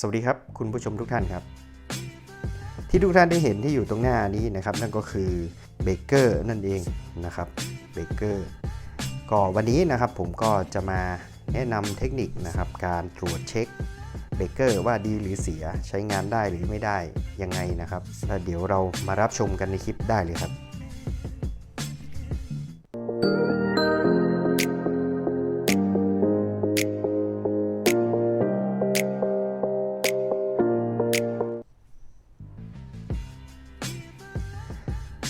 สวัสดีครับ คุณผู้ชมทุกท่านครับ ที่ทุกท่านได้เห็นที่อยู่ตรงหน้านี้นะครับ นั่นก็คือเบเกอร์นั่นเองนะครับเบเกอร์ก็วันนี้นะครับผมก็จะมาแนะนำเทคนิคนะครับการตรวจเช็คเบเกอร์ว่าดีหรือเสียใช้งานได้หรือไม่ได้ยังไงนะครับแล้วเดี๋ยวเรามารับชมกันในคลิปได้เลยครับ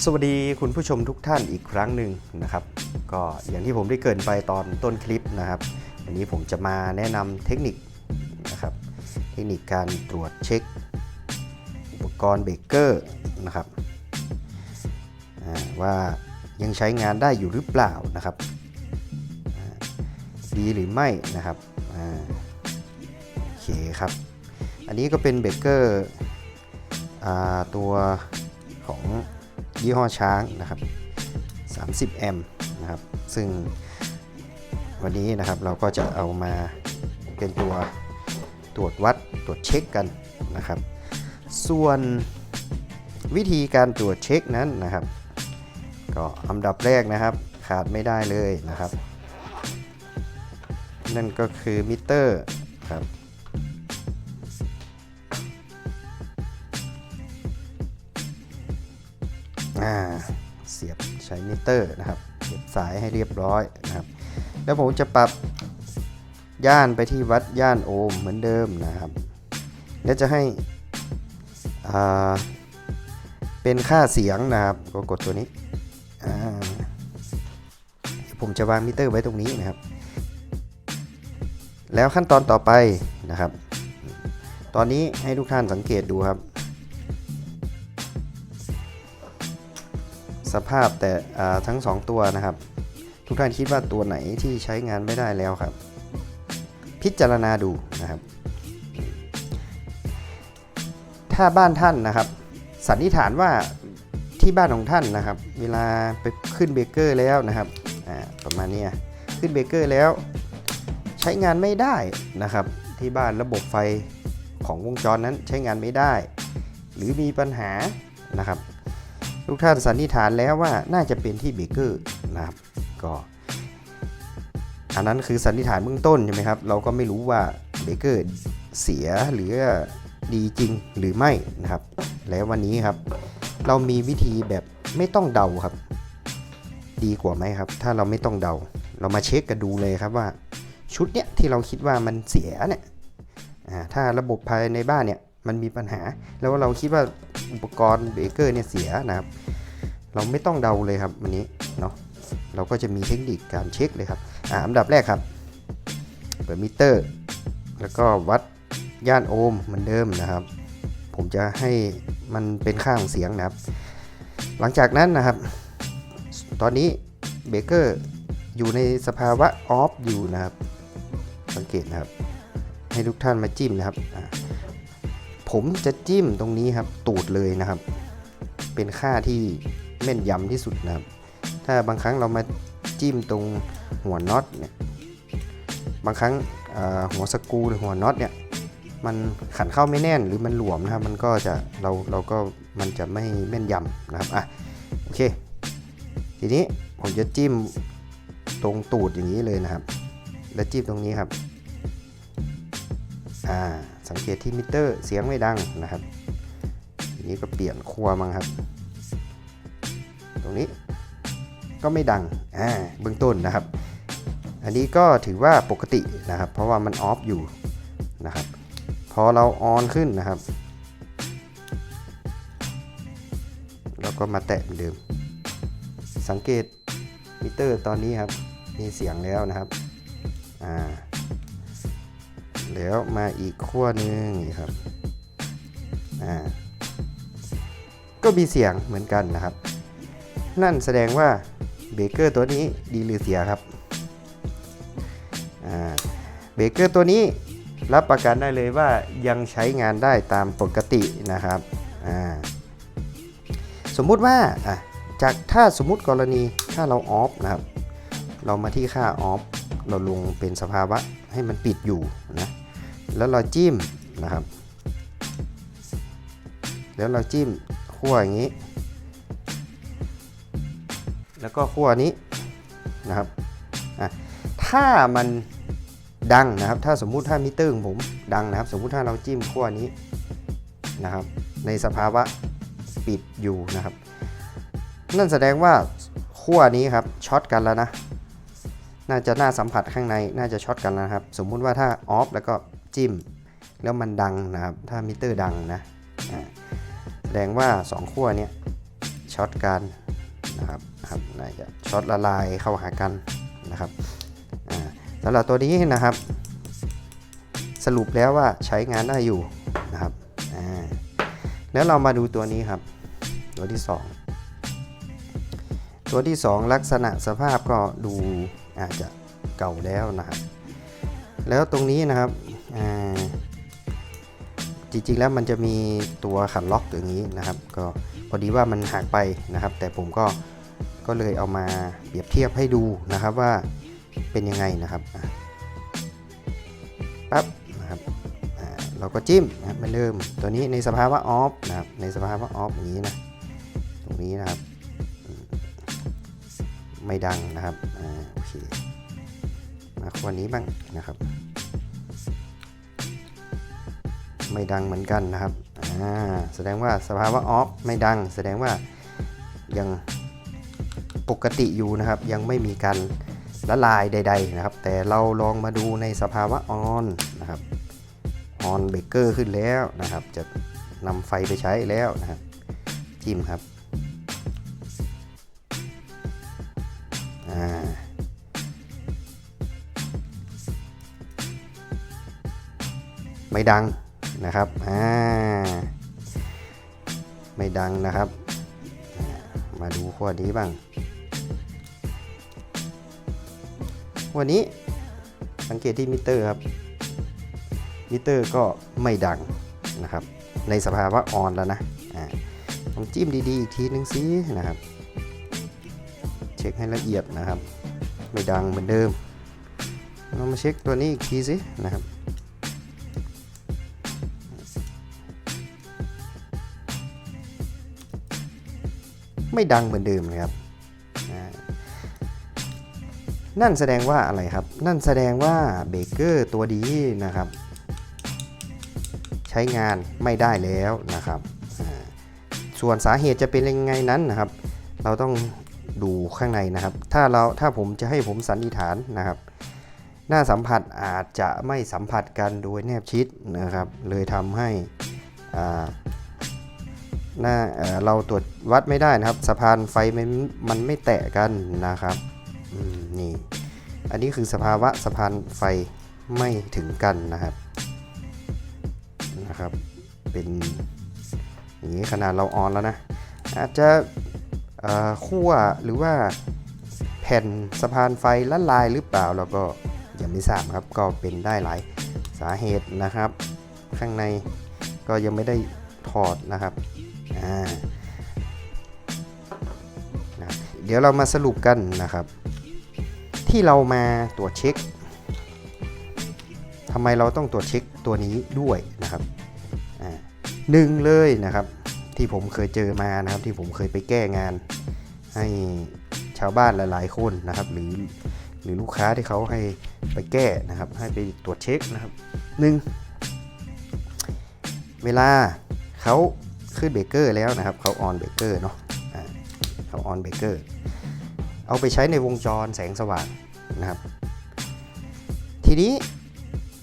สวัสดีคุณผู้ชมทุกท่านอีกครั้งหนึ่งนะครับ ก็อย่างที่ผมได้เกินไปตอนต้นคลิปนะครับวันนี้ผมจะมาแนะนำเทคนิคนะครับ เทคนิคการตรวจเช็ค อุปกรณ์เบเกอร์นะครับว่ายังใช้งานได้อยู่หรือเปล่านะครับดีหรือไม่นะครับโอเคครับ อันนี้ก็เป็นเบเกอร์ตัวของ ยี่ห้อช้างนะครับ 30 แอมป์นะครับ ซึ่งวันนี้นะครับเราก็จะเอามาเป็นตัวตรวจวัดตรวจเช็คกันนะครับ ส่วนวิธีการตรวจเช็คนั้นนะครับ ก็อันดับแรกนะครับขาดไม่ได้เลยนะครับ นั่นก็คือมิเตอร์ครับ อ่าเสียบใช้มิเตอร์นะครับเสียบสายให้เรียบร้อยนะครับ แล้วผมจะปรับย่านไปที่วัดย่านโอห์มเหมือนเดิมนะครับ แล้วจะให้อ่าเป็นค่าเสียงนะครับก็กดตัวนี้ผมจะวางมิเตอร์ไว้ตรงนี้นะครับ แล้วขั้นตอนต่อไปนะครับ ตอนนี้ให้ทุกท่านสังเกตดูครับ สภาพแต่ทั้ง 2 ตัวนะครับ ทุกท่านคิดว่าตัวไหนที่ใช้งานไม่ได้แล้วครับ พิจารณาดูนะครับ ถ้าบ้านท่านนะครับสันนิษฐานว่าที่บ้านของท่านนะครับ เวลาไปขึ้นเบเกอร์แล้วนะครับประมาณนี้ขึ้นเบเกอร์แล้ว ใช้งานไม่ได้นะครับ ที่บ้านระบบไฟของวงจรนั้นใช้งานไม่ได้ หรือมีปัญหานะครับ ทุกท่านสันนิษฐานแล้วว่าน่าจะเป็นที่เบเกอร์นะครับก็อันนั้นคือสันนิษฐานเบื้องต้นใช่ไหมครับ เราก็ไม่รู้ว่าเบเกอร์เสียหรือดีจริงหรือไม่นะครับ แล้ววันนี้ครับ เรามีวิธีแบบไม่ต้องเดาครับ ดีกว่าไหมครับ ถ้าเราไม่ต้องเดา เรามาเช็คกันดูเลยครับว่าชุดเนี้ยที่เราคิดว่ามันเสียเนี่ยอ่าถ้าระบบภายในบ้านเนี่ย มันมีปัญหา แล้วเราคิดว่าอุปกรณ์เบเกอร์เนี่ยเสียนะครับ เราไม่ต้องเดาเลยครับวันนี้เนาะเราก็จะมีเทคนิคการเช็คเลยครับอ่าอันดับแรกครับเปิดมิเตอร์ แล้วก็วัดย่านโอห์มเหมือนเดิมนะครับ ผมจะให้มันเป็นค่าของเสียงนะครับ หลังจากนั้นนะครับ ตอนนี้เบเกอร์อยู่ในสภาวะออฟอยู่นะครับ สังเกตนะครับ ให้ทุกท่านมาจิ้มนะครับอ่า ผมจะจิ้มตรงนี้ครับตูดเลยนะครับ เป็นค่าที่แม่นยำที่สุดนะครับ ถ้าบางครั้งเรามาจิ้มตรงหัวน็อตเนี่ยบางครั้งหัวสกูหรือหัวน็อตเนี่ยมันขันเข้าไม่แน่นหรือมันหลวมนะครับ มันก็จะเราเราก็มันจะไม่แม่นยำนะครับอะโอเค ทีนี้ผมจะจิ้มตรงตูดอย่างนี้เลยนะครับ แล้วจิ้มตรงนี้ครับอ่า สังเกตที่มิเตอร์เสียงไม่ดังนะครับทีนี้ก็เปลี่ยนครัวมั้งครับ ตรงนี้ก็ไม่ดังอ่าเบื้องต้นนะครับ อันนี้ก็ถือว่าปกตินะครับ เพราะว่ามันออฟอยู่นะครับ พอเราออนขึ้นนะครับเราก็มาแตะเหมือนเดิม สังเกตมิเตอร์ตอนนี้ครับมีเสียงแล้วนะครับอ่า แล้วมาอีกขั้วหนึ่งนี่ครับอ่าก็มีเสียงเหมือนกันนะครับ นั่นแสดงว่าเบเกอร์ตัวนี้ดีหรือเสียครับอ่าเบเกอร์ตัวนี้รับประกันได้เลยว่ายังใช้งานได้ตามปกตินะครับอ่าสมมุติว่าอะจากถ้าสมมุติกรณีถ้าเราออฟนะครับ เรามาที่ค่าออฟเราลงเป็นสภาวะให้มันปิดอยู่นะ แล้วเราจิ้มนะครับ แล้วเราจิ้มขั้วอย่างนี้ แล้วก็ขั้วนี้นะครับถ้ามันดังนะครับ ถ้าสมมุติถ้ามิเตอร์ของผมดังนะครับ สมมุติถ้าเราจิ้มขั้วนี้นะครับ ในสภาวะปิดอยู่นะครับ นั่นแสดงว่าขั้วนี้ครับช็อตกันแล้วนะ น่าจะหน้าสัมผัสข้างในน่าจะช็อตกันแล้วครับ สมมุติว่าถ้าออฟแล้วก็ จิ้ม แล้วมันดังนะครับ ถ้ามิเตอร์ดังนะแสดงว่า 2 ขั้วเนี้ยช็อตกันนะครับครับน่าจะช็อตละลายเข้าหากันนะครับสำหรับตัวนี้นะครับ สรุปแล้วว่าใช้งานได้อยู่นะครับแล้วเรามาดูตัวนี้ครับ ตัวที่ 2 ตัวที่ 2 ลักษณะสภาพก็ดูอาจจะเก่าแล้วนะครับ แล้วตรงนี้นะครับ จริงๆแล้วมันจะมีตัวขันล็อกอย่างนี้นะครับ ก็พอดีว่ามันหักไปนะครับ แต่ผมก็ก็เลยเอามาเปรียบเทียบให้ดูนะครับว่าเป็นยังไงนะครับปั๊บนะครับเราก็จิ้มนะครับเหมือนเดิมตัวนี้ในสภาวะออฟนะครับในสภาวะออฟอย่างนี้นะตรงนี้นะครับ ไม่ดังนะครับอโอเคมาขั้วนี้บ้างนะครับ ไม่ดังเหมือนกันนะครับอ่าแสดงว่าสภาวะออฟไม่ดัง แสดงว่ายังปกติอยู่นะครับ ยังไม่มีการละลายใด ๆนะครับ แต่เราลองมาดูในสภาวะออนนะครับออนเบเกอร์ขึ้นแล้วนะครับ จะนำไฟไปใช้แล้วนะครับจิ้มครับอ่าไม่ดัง นะครับอ่าไม่ดังนะครับ มาดูขั้วนี้บ้างขั้วนี้สังเกตที่มิเตอร์ครับมิเตอร์ก็ไม่ดังนะครับ ในสภาวะออนแล้วนะอ่าลองจิ้มดีๆ อีกทีนึงสินะครับ เช็คให้ละเอียดนะครับ ไม่ดังเหมือนเดิมเรามาเช็คตัวนี้อีกทีสินะครับ ไม่ดังเหมือนเดิมเลยครับนั่นแสดงว่าอะไรครับ นั่นแสดงว่าเบเกอร์ตัวดีนะครับ ใช้งานไม่ได้แล้วนะครับส่วนสาเหตุจะเป็นยังไงนั้นนะครับ เราต้องดูข้างในนะครับ ถ้าเราถ้าผมจะให้ผมสันนิษฐานนะครับ หน้าสัมผัสอาจจะไม่สัมผัสกันโดยแนบชิดนะครับ เลยทำให้อ่า หน้าเเราตรวจวัดไม่ได้นะครับ สะพานไฟมันมันไม่แตะกันนะครับนี่ อันนี้คือสภาวะสะพานไฟไม่ถึงกันนะครับนะครับ เป็นอย่างนี้ขนาดเราออนแล้วนะ อาจจะคั่วหรือว่าแผ่นสะพานไฟละลายหรือเปล่าเราก็ยังไม่ทราบครับ ก็เป็นได้หลายสาเหตุนะครับ ข้างในก็ยังไม่ได้ถอดนะครับ เดี๋ยวเรามาสรุปกันนะครับ ที่เรามาตรวจเช็คทำไมเราต้องตรวจเช็คตัวนี้ด้วยนะครับหนึ่งเลยนะครับ ที่ผมเคยเจอมานะครับ ที่ผมเคยไปแก้งาน ให้ชาวบ้านหลาย ๆ คนนะครับ หรือหรือลูกค้าที่เขาให้ไปแก้นะครับ ให้ไปตรวจเช็คนะครับหนึ่งเวลาเขา ขึ้นเบรกเกอร์แล้วนะครับเขาออนเบรกเกอร์เนาะเขาออนเบรกเกอร์เอาไปใช้ในวงจรแสงสว่างนะครับ ทีนี้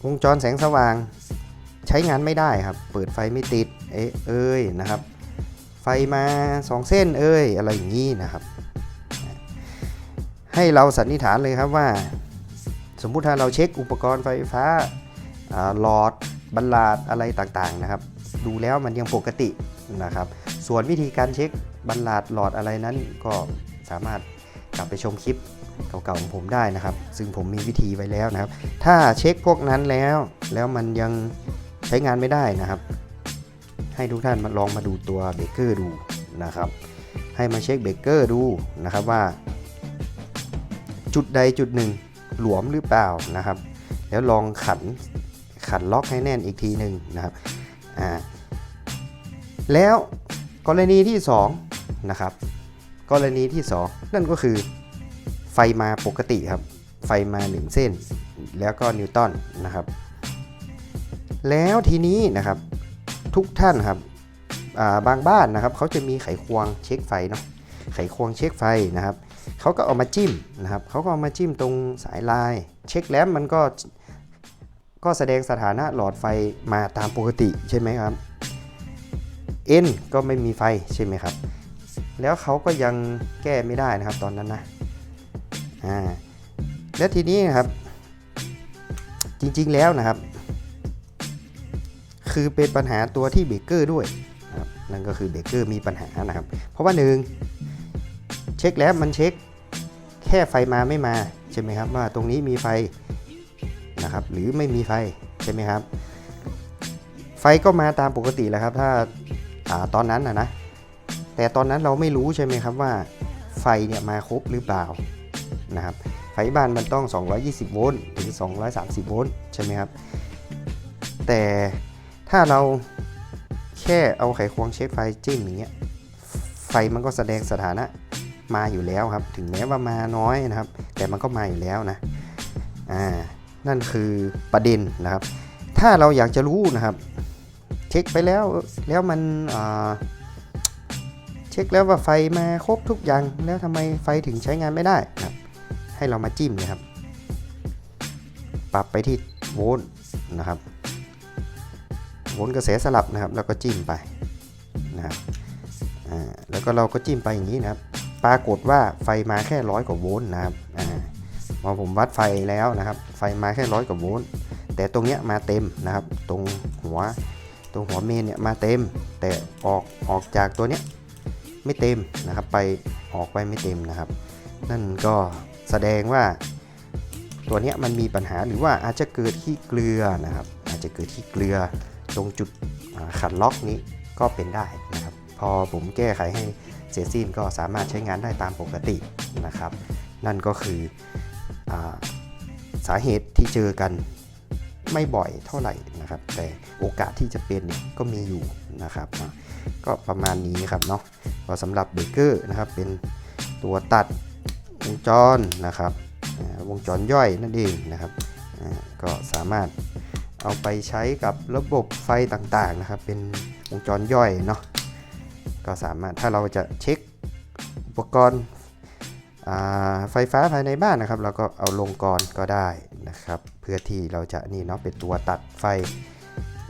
วงจรแสงสว่างใช้งานไม่ได้ครับ เปิดไฟไม่ติดเอ๊ะเอ้ยนะครับ ไฟมา 2 เส้นเอ้ยอะไรอย่างนี้นะครับ ให้เราสันนิษฐานเลยครับว่า สมมุติถ้าเราเช็คอุปกรณ์ไฟฟ้าหลอดบัลลาดอะไรต่างๆนะครับ ดูแล้วมันยังปกติ นะครับ ส่วนวิธีการเช็คบัลลาดหลอดอะไรนั้นก็สามารถกลับไปชมคลิปเก่าๆของผมได้นะครับ ซึ่งผมมีวิธีไว้แล้วนะครับ ถ้าเช็คพวกนั้นแล้วแล้วมันยังใช้งานไม่ได้นะครับ ให้ทุกท่านมาลองมาดูตัวเบเกอร์ดูนะครับ ให้มาเช็คเบเกอร์ดูนะครับว่า จุดใดจุดหนึ่งหลวมหรือเปล่านะครับ แล้วลองขันขขัดล็อกให้แน่นอีกทีหนึ่งนะครับอ่า แล้วกรณีที่2นะครับกรณีที่ 2 นั่นก็คือไฟมาปกติครับ ไฟมา 1 เส้น แล้วก็นิวตันนะครับ แล้วทีนี้นะครับทุกท่านครับาบางบ้านนะครับเขาจะมีไขควงเช็คไฟเนาะไขควงเช็คไฟนะครับเขาก็เอามาจิ้มนะครับเขาก็เอามาจิ้มตรงสายลาย เช็คแล้วมันก็ก็แสดงสถานะหลอดไฟมาตามปกติใช่ไหมครับ N ก็ไม่มีไฟใช่ไหมครับ แล้วเขาก็ยังแก้ไม่ได้นะครับตอนนั้นนะอ่าแล้วทีนี้นะครับ จริงๆแล้วนะครับ คือเป็นปัญหาตัวที่เบรกเกอร์ด้วยนะครับนั่นก็คือเบรกเกอร์มีปัญหานะครับ เพราะว่าหนึ่งเช็คแล้วมันเช็คแค่ไฟมาไม่มาใช่ไหมครับว่าตรงนี้มีไฟนะครับหรือไม่มีไฟใช่ไหมครับ ไฟก็มาตามปกติแหล้วครับ ถ้า ตอนนั้นนะนะ แต่ตอนนั้นเราไม่รู้ใช่ไหมครับว่าไฟเนี่ยมาครบหรือเปล่านะครับไฟบ้านมันต้อง 220 โวลต์ถึง 230 โวลต์ใช่ไหมครับ แต่ถ้าเราแค่เอาไขควงเช็คไฟจิ้มอย่างเงี้ยไฟมันก็แสดงสถานะมาอยู่แล้วครับ ถึงแม้ว่ามาน้อยนะครับ แต่มันก็มาอยู่แล้วนะอ่านั่นคือประเด็นนะครับ ถ้าเราอยากจะรู้นะครับ ช็คไปแล้วแล้วมันเช็คแล้วว่าไฟมาครบทุกอย่าง แล้วทำไมไฟถึงใช้งานไม่ได้นะครับ ให้เรามาจิ้มนะครับ ปรับไปที่โวลต์นะครับโวลต์กระแสสลับนะครับ แล้วก็จิ้มไปนะครับแล้วก็เราก็จิ้มไปอย่างนี้นะครับ ปรากฏว่าไฟมาแค่ร้อยกว่าโวลต์นะครับพอผมวัดไฟแล้วนะครับ ไฟมาแค่ร้อยกว่าโวลต์แต่ตรงเนี้ยมาเต็มนะครับ ตรงหัว ตรงหัวเมนเนี่ยมาเต็ม แต่ออกออกจากตัวเนี้ยไม่เต็มนะครับ ไปออกไปไม่เต็มนะครับ นั่นก็แสดงว่าตัวเนี้ยมันมีปัญหาหรือว่าอาจจะเกิดที่เกลือนะครับ อาจจะเกิดที่เกลือตรงจุดขัดล็อกนี้ก็เป็นได้นะครับ พอผมแก้ไขให้เสร็จสิ้นก็สามารถใช้งานได้ตามปกตินะครับ นั่นก็คืออสาเหตุที่เจอกันไม่บ่อยเท่าไหร่ นะครับ แต่โอกาสที่จะเป็นเนี่ยก็มีอยู่นะครับ ก็ประมาณนี้ครับเนาะก็สำหรับเบรกเกอร์นะครับ เป็นตัวตัดวงจรนะครับ วงจรย่อยนั่นเองนะครับ ก็สามารถเอาไปใช้กับระบบไฟต่างๆนะครับ เป็นวงจรย่อยเนาะ ก็สามารถถ้าเราจะเช็คอุปกรณ์ไฟฟ้าภายในบ้านนะครับ เราก็เอาลงกรก็ได้ นะครับ เพื่อที่เราจะนี่เนาะเป็นตัวตัดไฟ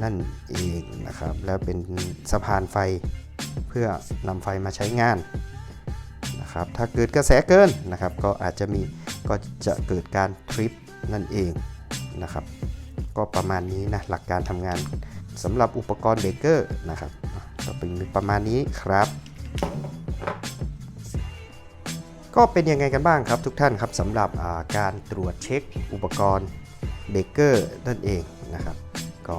นั่นเองนะครับ แล้วเป็นสะพานไฟเพื่อนำไฟมาใช้งานนะครับ ถ้าเกิดกระแสเกินนะครับ ก็อาจจะมีก็จะเกิดการทริปนั่นเองนะครับ ก็ประมาณนี้นะหลักการทำงานสำหรับอุปกรณ์เบเกอร์นะครับ ก็เป็นประมาณนี้ครับ ก็เป็นยังไงกันบ้างครับทุกท่านครับสำหรับาการตรวจเช็คอุปกรณ์เบเกอร์นั่นเองนะครับก็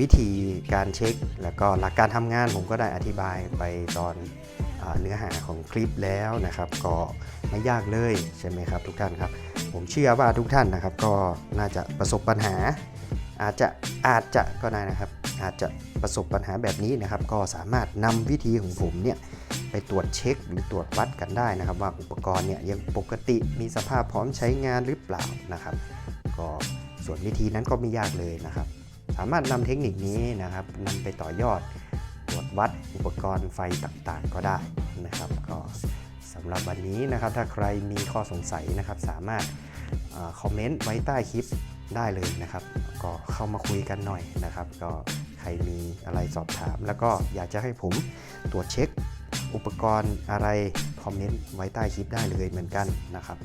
วิธีการเช็ค แล้วก็หลักการทำงานผมก็ได้อธิบายไปตอนอเนื้อหาของคลิปแล้วนะครับ ก็ไม่ยากเลยใช่ไหมครับทุกท่านครับ ผมเชื่อว่าทุกท่านนะครับ ก็น่าจะประสบปัญหา อาจจะอาจจะก็ได้นะครับ อาจจะประสบปัญหาแบบนี้นะครับ ก็สามารถนำวิธีของผมเนี่ย ไปตรวจเช็คหรือตรวจวัดกันได้นะครับ ว่าอุปกรณ์เนี่ยยังปกติมีสภาพพร้อมใช้งานหรือเปล่านะครับ ก็ส่วนวิธีนั้นก็ไม่ยากเลยนะครับ สามารถนำเทคนิคนี้นะครับนำไปต่อยอดตรวจวัดอุปกรณ์ไฟต่างๆ ก็ได้นะครับ ก็สำหรับวันนี้นะครับ ถ้าใครมีข้อสงสัยนะครับ สามารถคอมเมนต์ไว้ใต้คลิปได้เลยนะครับ ก็เข้ามาคุยกันหน่อยนะครับ ก็ใครมีอะไรสอบถาม แล้วก็อยากจะให้ผมตรวจเช็ค อุปกรณ์อะไร คอมเมนต์ไว้ใต้คลิปได้เลยเหมือนกันนะครับ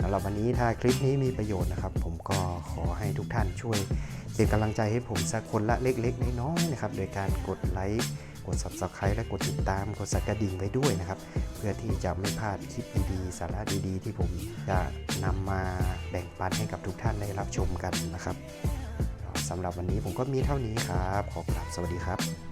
สำหรับวันนี้ถ้าคลิปนี้มีประโยชน์นะครับ ผมก็ขอให้ทุกท่านช่วยเป็นกำลังใจให้ผมสักคนละเล็กๆน้อยๆนะครับ โดยการกดไลค์กด Subscribe และกดติดตามกดสั่นกระดิ่งไว้ด้วยนะครับ เพื่อที่จะไม่พลาดคลิปดีๆ สาระดีๆ ที่ผมจะนำมาแบ่งปันให้กับทุกท่านได้รับชมกันนะครับสำหรับวันนี้ผมก็มีเท่านี้ครับ ขอกราบสวัสดีครับ